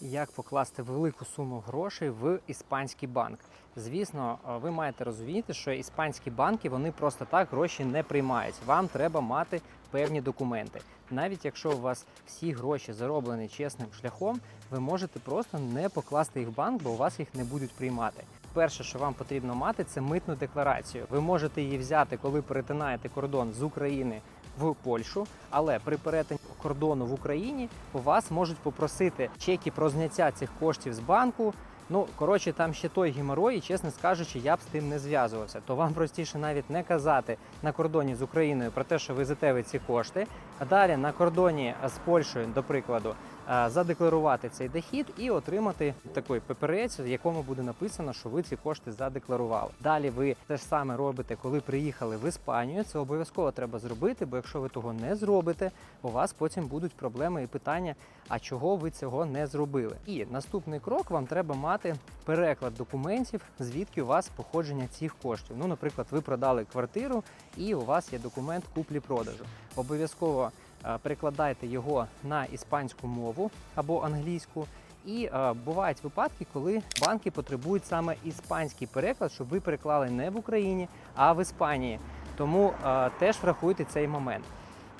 як покласти велику суму грошей в іспанський банк. Звісно, е, ви маєте розуміти, що іспанські банки вони просто так гроші не приймають. Вам треба мати певні документи. Навіть якщо у вас всі гроші зароблені чесним шляхом, ви можете просто не покласти їх в банк, бо у вас їх не будуть приймати. Перше, що вам потрібно мати, це митну декларацію. Ви можете її взяти, коли перетинаєте кордон з України в Польщу, але при перетині кордону в Україні у вас можуть попросити чеки про зняття цих коштів з банку. Ну, коротше, там ще той геморой, і чесно скажучи, я б з тим не зв'язувався. То вам простіше навіть не казати на кордоні з Україною про те, що везете ви ці кошти. А далі на кордоні з Польщею, до прикладу, задекларувати цей дохід і отримати такий паперець, в якому буде написано, що ви ці кошти задекларували. Далі ви те ж саме робите, коли приїхали в Іспанію. Це обов'язково треба зробити, бо якщо ви того не зробите, у вас потім будуть проблеми і питання, а чого ви цього не зробили. І наступний крок вам треба мати переклад документів, звідки у вас походження цих коштів. Ну, наприклад, ви продали квартиру і у вас є документ куплі-продажу. Обов'язково е, перекладайте його на іспанську мову або англійську. І е, бувають випадки, коли банки потребують саме іспанський переклад, щоб ви переклали не в Україні, а в Іспанії. Тому е, теж врахуйте цей момент.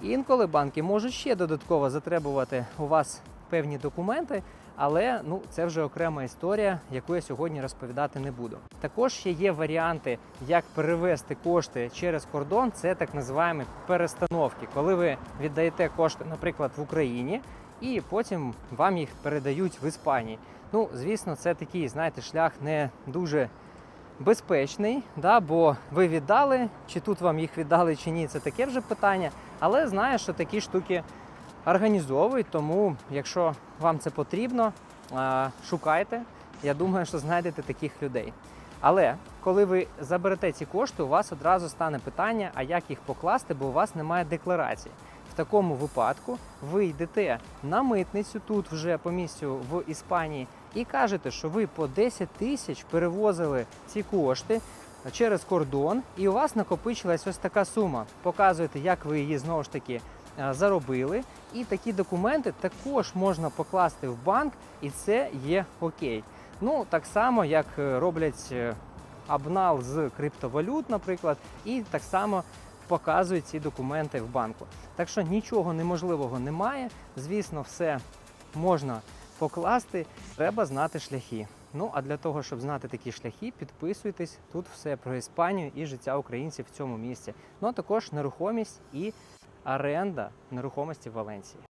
Інколи банки можуть ще додатково затребувати у вас певні документи, але ну це вже окрема історія, яку я сьогодні розповідати не буду. Також ще є варіанти, як перевести кошти через кордон. Це так називаємо перестановки, коли ви віддаєте кошти, наприклад, в Україні, і потім вам їх передають в Іспанії. Ну, звісно, це такий, знаєте, шлях не дуже безпечний, да, бо ви віддали, чи тут вам їх віддали, чи ні, це таке вже питання. Але знаю, що такі штуки організовують, тому якщо вам це потрібно, шукайте. Я думаю, що знайдете таких людей. Але коли ви заберете ці кошти, у вас одразу стане питання, а як їх покласти, бо у вас немає декларації. В такому випадку ви йдете на митницю тут вже по місцю в Іспанії і кажете, що ви по 10 тисяч перевозили ці кошти через кордон, і у вас накопичилась ось така сума. Показуєте, як ви її знову ж таки заробили. І такі документи також можна покласти в банк, і це є окей. Ну так само, як е, роблять е, абнал з криптовалют, наприклад, і так само показують ці документи в банку. Так що нічого неможливого немає. Звісно, все можна покласти, треба знати шляхи. Ну а для того, щоб знати такі шляхи, підписуйтесь тут все про Іспанію і життя українців в цьому місці. Ну а також нерухомість і оренда нерухомості в Валенції.